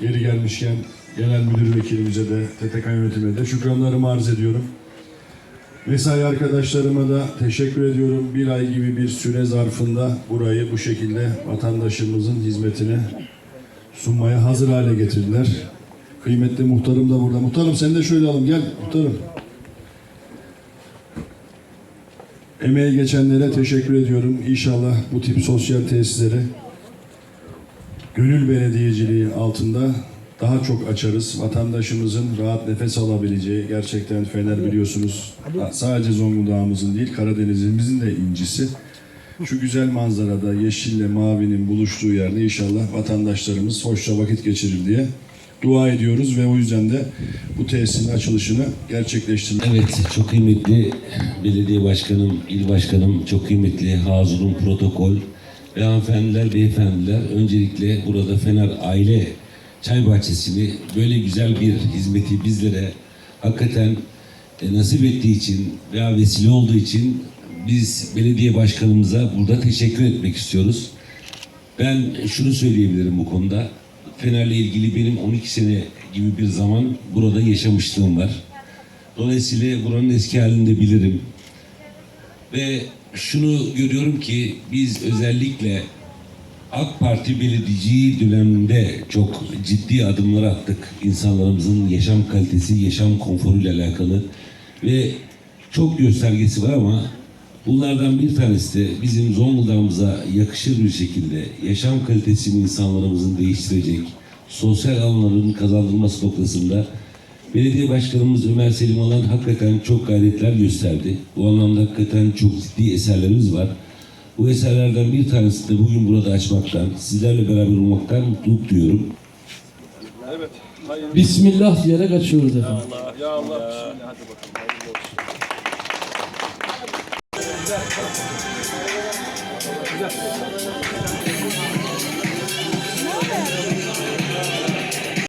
Geri gelmişken genel müdür vekilimize de, TTK yönetimine de şükranlarımı arz ediyorum. Mesai arkadaşlarıma da teşekkür ediyorum. Bir ay gibi bir süre zarfında burayı bu şekilde vatandaşımızın hizmetine sunmaya hazır hale getirdiler. Kıymetli muhtarım da burada. Muhtarım seni de şöyle alalım. Gel muhtarım. Emeği geçenlere teşekkür ediyorum. İnşallah bu tip sosyal tesisleri gönül belediyeciliği altında daha çok açarız. Vatandaşımızın rahat nefes alabileceği gerçekten Fener biliyorsunuz sadece Zonguldak'ımızın değil Karadeniz'imizin de incisi. Şu güzel manzarada yeşille mavinin buluştuğu yerde inşallah vatandaşlarımız hoşça vakit geçirir diye dua ediyoruz ve o yüzden de bu tesisin açılışını gerçekleştirmek Evet, çok kıymetli belediye başkanım, il başkanım, çok kıymetli Hazırun protokol hanımefendiler, beyefendiler. Öncelikle burada Fener Aile Çay Bahçesi'ni böyle güzel bir hizmeti bizlere hakikaten e, nasip ettiği için veya vesile olduğu için biz belediye başkanımıza burada teşekkür etmek istiyoruz. Ben şunu söyleyebilirim bu konuda. Fener'le ilgili benim 12 sene gibi bir zaman burada yaşamışlığım var. Dolayısıyla buranın eski halini de bilirim. Ve şunu görüyorum ki biz özellikle AK Parti belediyeciliği döneminde çok ciddi adımlar attık. İnsanlarımızın yaşam kalitesi, yaşam konforuyla alakalı ve çok göstergesi var ama bunlardan bir tanesi de bizim Zonguldak'ımıza yakışır bir şekilde yaşam kalitesini insanlarımızın değiştirecek, sosyal alanların kazandırılması noktasında Belediye Başkanımız Ömer Selim Alan hakikaten çok gayretler gösterdi. Bu anlamda hakikaten çok ciddi eserlerimiz var. Bu eserlerden bir tanesi de bugün burada açmaktan, sizlerle beraber olmaktan mutluluk duyuyorum. Bismillah diyerek açıyoruz efendim. Ya Allah. Bismillah. Hadi bakalım. Hayırlı olsun. Güzel.